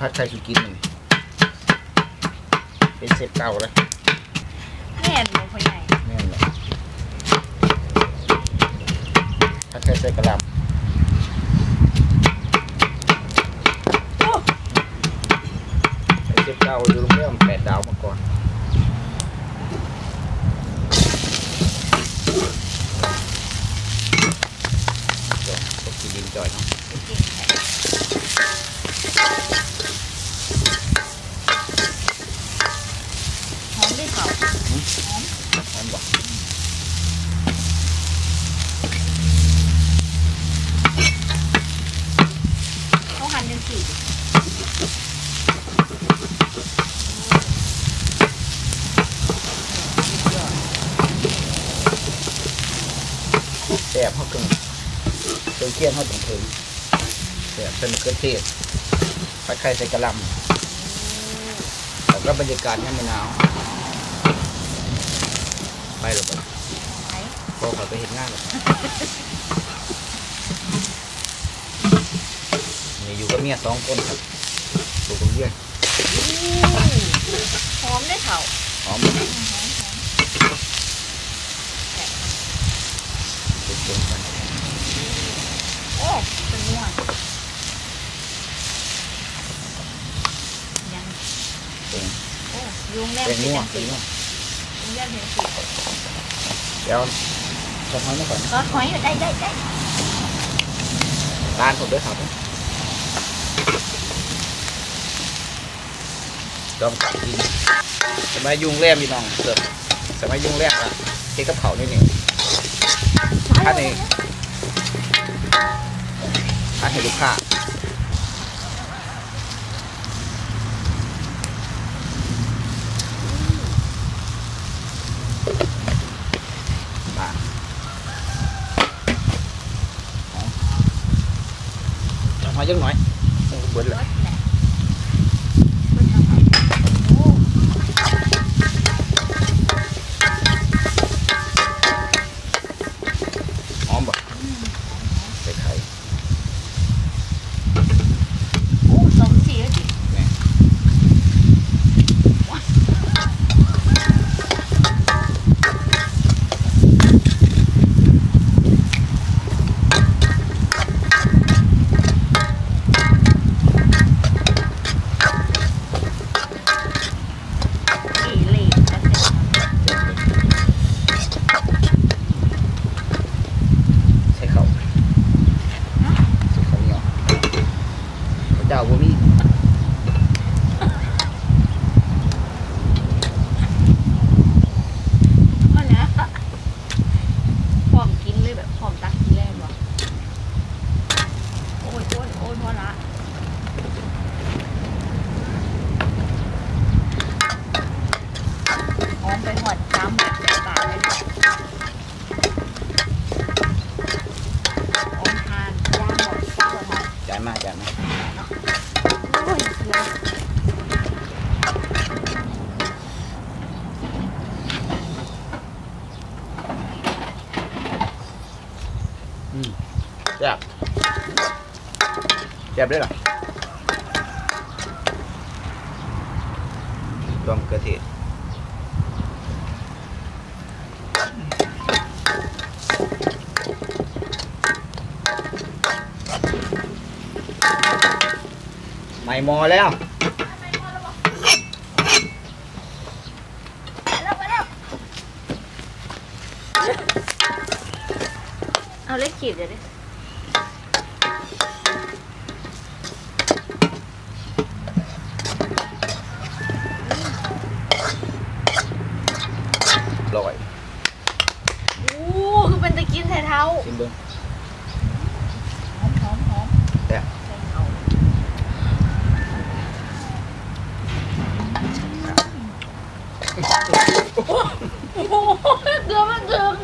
พัดไข่สุกินนี่เป็นเศษเก่าเลยแม่นบ่พ่อใหญ่แม่นเลยพัดไข่ใส่กระหลโอ้ำเป็นเศษเก่าอยู่โรงแรมแปดดาวมาก่อนจอยพวกกินดินจอยเนาะ จริงแท้หอมด้วย เขาอันบเขาหั่นจังซี่แซ่บเขาเครื่องเครื่องเคี่ยนเขาต้องถึงแซ่บเป็นมะเขือเทศพัดไข่ใส่กระลำแล้วก็บรรยากาศเนี่ยามมะนาว ไปหรอปะไหนพอเขาไปเห็นงานหรอนี่อยู่กับเมียสองคนครับถูกคนเดียวอู้หอมด้วยเขาหอมหอมหอมสุดๆกันโอ้ เป็นนัวยังเป็นโอ้ยุงแนมเป็นเป็นง่วจังงเป็น ซี่ง่วงยุงแนมเป็นจังซี่เดี๋ยวจะทำให้ก่อนนะก็หอยได้ได้ได้ร้านผมด้วยครับจอมกัดกินสมัยยุงแรมพี่น้องเสิร์ฟสมัยยุงแรมอะเค้กกับเขานี่นี่อันนี้อันให้ลูกค้ามา เอามา แซ่บแซ่บด้วยเหรอรวมกระเทียมไม่มอแล้ว เอาเล็กขีดเดี๋ยวดิลอยโอ้คือเป็นตะกินแท้เท้าชิมเบิ้งหอมหอมหอมแต่บโอ้โหเกลือมันถึง